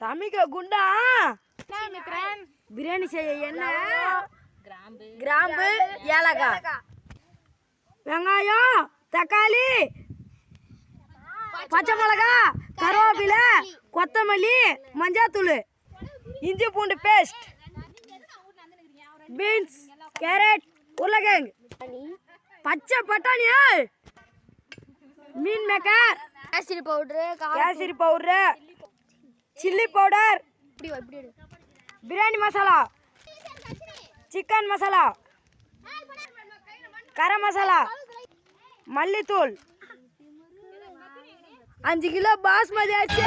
சமைக்க குண்டா? பிரியாணி செய்ய எண்ணெய் கிராம்பு. ஏலக்காய். வெங்காயம் தக்காளி பச்சை மிளகா கருவேப்பிலை கொத்தமல்லி மஞ்சாத்தூள். இஞ்சி பூண்டு பேஸ்ட். பீன்ஸ் கேரட் உருளைக்கிழங்கு. பச்சை பட்டாணியா? Meal maker. Kesari powder kesari powder. Chilli powder. Biryani masala. Chicken masala. Garam masala. மல்லித்தூள். அஞ்சு கிலோ பாஸ்மதி ஆச்சு.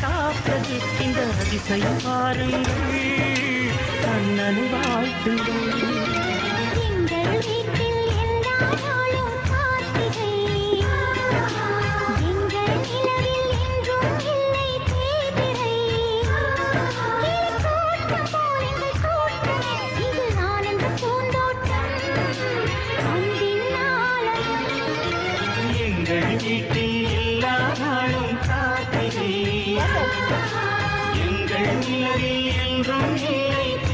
காப்பது இந்த அதிசயம் பாருங்கள் கண்ணனு வாழ்த்துங்கள் எங்கள் வீட்டில் எங்கள் நிலவில் என்றும் இல்லை.